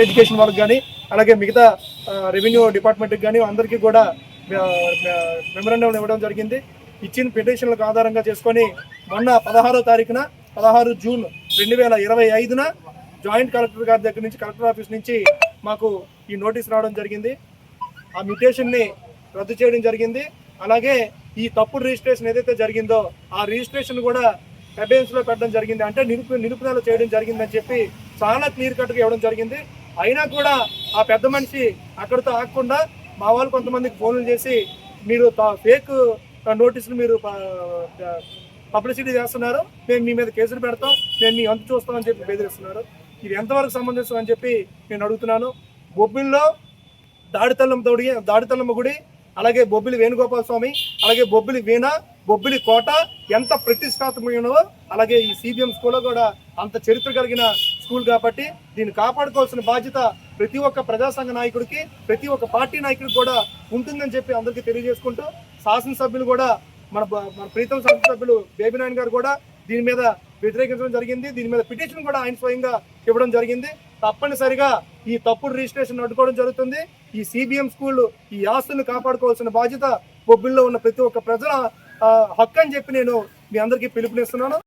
Education వాళ్ళకి కానీ అలాగే మిగతా రెవెన్యూ డిపార్ట్మెంట్కి కానీ అందరికీ కూడా మెమరాండం ఇవ్వడం జరిగింది. ఇచ్చిన పిటిషన్లకు ఆధారంగా చేసుకొని మొన్న పదహారో తారీఖున పదహారు జూన్ రెండు వేల ఇరవై ఐదున జాయింట్ కలెక్టర్ గారి దగ్గర నుంచి కలెక్టర్ ఆఫీస్ నుంచి మాకు ఈ నోటీస్ రావడం జరిగింది. ఆ మ్యూటేషన్ని రద్దు చేయడం జరిగింది. అలాగే ఈ తప్పుడు రిజిస్ట్రేషన్ ఏదైతే జరిగిందో ఆ రిజిస్ట్రేషన్ కూడా అబేన్స్లో పెట్టడం జరిగింది. అంటే నిలుపు నిలుపుదల చేయడం జరిగిందని చెప్పి చాలా క్లియర్ కట్గా ఇవ్వడం జరిగింది. అయినా కూడా ఆ పెద్ద మనిషి అక్కడితో ఆగకుండా మా వాళ్ళు కొంతమందికి ఫోన్లు చేసి మీరు ఫేక్ నోటీసులు మీరు పబ్లిసిటీ చేస్తున్నారు. మేము మీ మీద కేసులు పెడతాం. మేము మీ అంతు చూస్తామని చెప్పి బెదిరిస్తున్నారు. ఇది ఎంతవరకు సంబంధించం అని చెప్పి నేను అడుగుతున్నాను. బొబ్బిల్లో దాడితల్లమ్మ తోడి దాడితల్లమ్మ గుడి అలాగే బొబ్బిలి వేణుగోపాల స్వామి అలాగే బొబ్బిలి వీణ బొబ్బిలి కోట ఎంత ప్రతిష్టాత్మకమైనవో అలాగే ఈ సిబిఎం స్కూల్లో కూడా అంత చరిత్ర కలిగిన స్కూల్ కాబట్టి దీన్ని కాపాడుకోవాల్సిన బాధ్యత ప్రతి ఒక్క ప్రజాసంఘ నాయకుడికి ప్రతి ఒక్క పార్టీ నాయకుడికి కూడా ఉంటుందని చెప్పి అందరికీ తెలియజేసుకుంటూ శాసనసభ్యులు కూడా మన మన ప్రీతం శాసనసభ్యులు బేబీనాయన్ గారు కూడా దీని మీద వ్యతిరేకించడం జరిగింది. దీని మీద పిటిషన్ కూడా ఆయన స్వయంగా ఇవ్వడం జరిగింది. తప్పనిసరిగా ఈ తప్పుడు రిజిస్ట్రేషన్ అడ్డుకోవడం జరుగుతుంది. ఈ సిబిఎం స్కూల్ ఈ ఆస్తులను కాపాడుకోవాల్సిన బాధ్యత బొబ్బిల్లో ఉన్న ప్రతి ఒక్క ప్రజల హక్కు అని చెప్పి నేను మీ అందరికీ పిలుపునిస్తున్నాను.